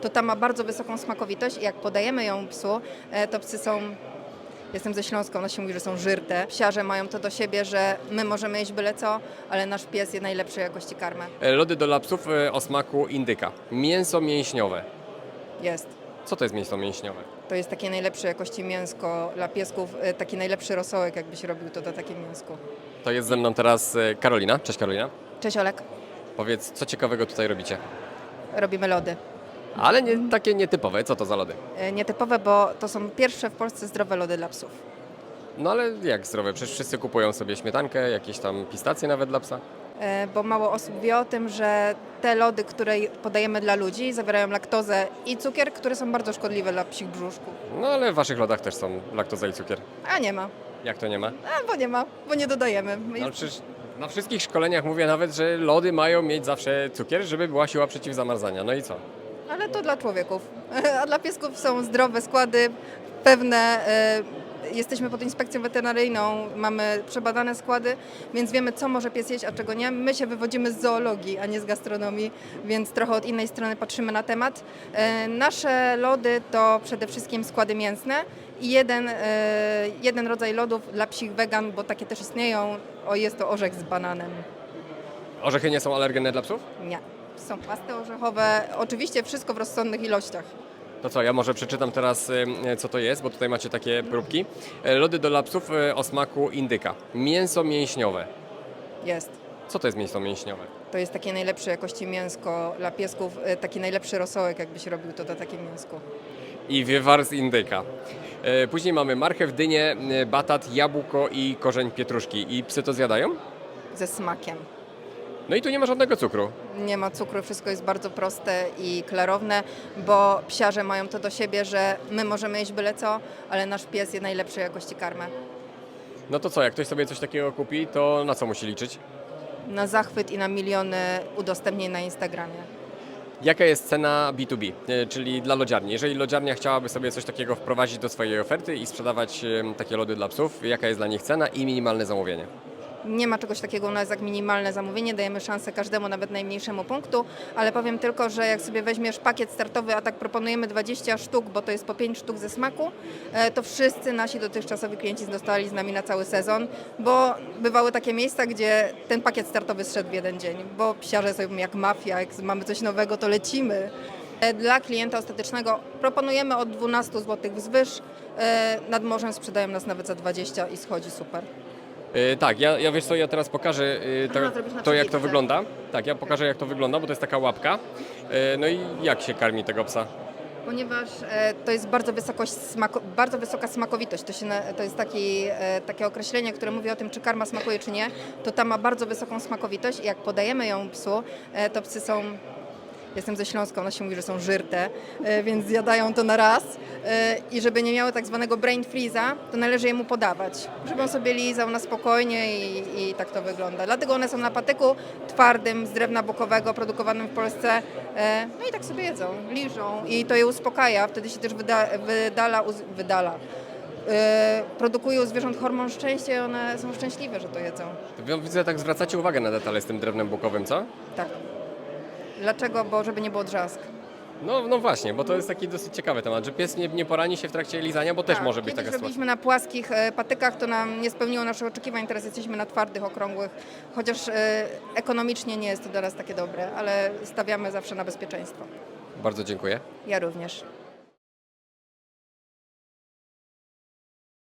to ta ma bardzo wysoką smakowitość i jak podajemy ją psu, e, to psy są Jestem ze Śląska, ona się mówi, że są żyrte. Psiarze mają to do siebie, że my możemy jeść byle co, ale nasz pies je najlepszej jakości karmę. E, Lody do lapsów e, o smaku indyka. Mięso mięśniowe. Jest. Co to jest mięso mięśniowe? To jest takie najlepszej jakości mięsko dla piesków, taki najlepszy rosołek, jakbyś robił to do takim mięsku. To jest ze mną teraz Karolina. Cześć Karolina. Cześć Olek, Powiedz, co ciekawego tutaj robicie? robimy lody. Ale nie, takie nietypowe. Co to za lody? E, Nietypowe, bo to są pierwsze w Polsce zdrowe lody dla psów. No ale jak zdrowe? Przecież wszyscy kupują sobie śmietankę, jakieś tam pistacje nawet dla psa. E, Bo mało osób wie o tym, że te lody, które podajemy dla ludzi, zawierają laktozę i cukier, które są bardzo szkodliwe dla psich brzuszków. No ale w waszych lodach też są laktoza i cukier. A nie ma. Jak to nie ma? A, bo nie ma, bo nie dodajemy. My No przecież na wszystkich szkoleniach mówię nawet, że lody mają mieć zawsze cukier, żeby była siła przeciwzamarzania. No i co? Ale to dla człowieków. A dla piesków są zdrowe składy, pewne. e, Jesteśmy pod inspekcją weterynaryjną, mamy przebadane składy, więc wiemy, co może pies jeść, a czego nie. My się wywodzimy z zoologii, a nie z gastronomii, więc trochę od innej strony patrzymy na temat. E, Nasze lody to przede wszystkim składy mięsne i jeden, e, jeden rodzaj lodów dla psich wegan, bo takie też istnieją. O, jest to orzech z bananem. Orzechy nie są alergenne dla psów? Nie. Są pasty orzechowe, oczywiście wszystko w rozsądnych ilościach. To co, ja może przeczytam teraz, y, co to jest, bo tutaj macie takie próbki. E, Lody do lapsów y, o smaku indyka. Mięso mięśniowe. Jest. Co to jest mięso mięśniowe? To jest takie najlepszej jakości mięsko dla piesków, e, taki najlepszy rosołek, jakbyś robił to do takim mięsku. I wywar z indyka. E, Później mamy marchew, dynię, y, batat, jabłko i korzeń pietruszki. I psy to zjadają? Ze smakiem. No i tu nie ma żadnego cukru. Nie ma cukru, wszystko jest bardzo proste i klarowne, bo psiarze mają to do siebie, że my możemy jeść byle co, ale nasz pies je najlepszej jakości karmę. No to co, jak ktoś sobie coś takiego kupi, to na co musi liczyć? Na zachwyt i na miliony udostępnień na Instagramie. Jaka jest cena B2B, e, czyli dla lodziarni? Jeżeli lodziarnia chciałaby sobie coś takiego wprowadzić do swojej oferty i sprzedawać e, takie lody dla psów, jaka jest dla nich cena i minimalne zamówienie? Nie ma czegoś takiego u nas jak minimalne zamówienie, dajemy szansę każdemu, nawet najmniejszemu punktu, ale powiem tylko, że jak sobie weźmiesz pakiet startowy, a tak proponujemy 20 sztuk, bo to jest po 5 sztuk ze smaku, e, to wszyscy nasi dotychczasowi klienci zostali z nami na cały sezon, bo bywały takie miejsca, gdzie ten pakiet startowy zszedł w jeden dzień, bo psiarze są jak mafia, jak mamy coś nowego, to lecimy. E, Dla klienta ostatecznego proponujemy od 12 zł wzwyż, e, nad morzem sprzedają nas nawet za 20 i schodzi super. E, tak, ja, ja wiesz co, ja teraz pokażę e, to, Aha, zrobisz na to jak to przebitce. wygląda. Tak, ja pokażę jak to wygląda, bo to jest taka łapka. E, no i jak się karmi tego psa? Ponieważ e, to jest bardzo, wysokość smako, bardzo wysoka smakowitość, to, się na, to jest taki, e, takie określenie, które mówi o tym, czy karma smakuje, czy nie, to ta ma bardzo wysoką smakowitość i jak podajemy ją psu, e, to psy są, jestem ze Śląska, ona się mówi, że są żyrte, e, więc zjadają to na raz e, i żeby nie miały tak zwanego brain freeze'a, to należy je mu podawać, żeby on sobie lizał na spokojnie i, i tak to wygląda. Dlatego one są na patyku twardym, z drewna bukowego, produkowanym w Polsce, e, no i tak sobie jedzą, liżą i to je uspokaja, wtedy się też wyda, wydala, wydala. Produkuje u zwierząt hormon szczęścia i one są szczęśliwe, że to jedzą. Widzę, tak zwracacie uwagę na detale z tym drewnem bukowym, co? Tak. Dlaczego? Bo żeby nie było drzask. No, no właśnie, bo to jest taki dosyć ciekawy temat, że pies nie, nie porani się w trakcie lizania, bo też Tak, może być Kiedyś taka sytuacja. robiliśmy na płaskich e, patykach, to nam nie spełniło naszych oczekiwań, teraz jesteśmy na twardych, okrągłych, chociaż e, ekonomicznie nie jest to dla nas takie dobre, ale stawiamy zawsze na bezpieczeństwo. Bardzo dziękuję. Ja również.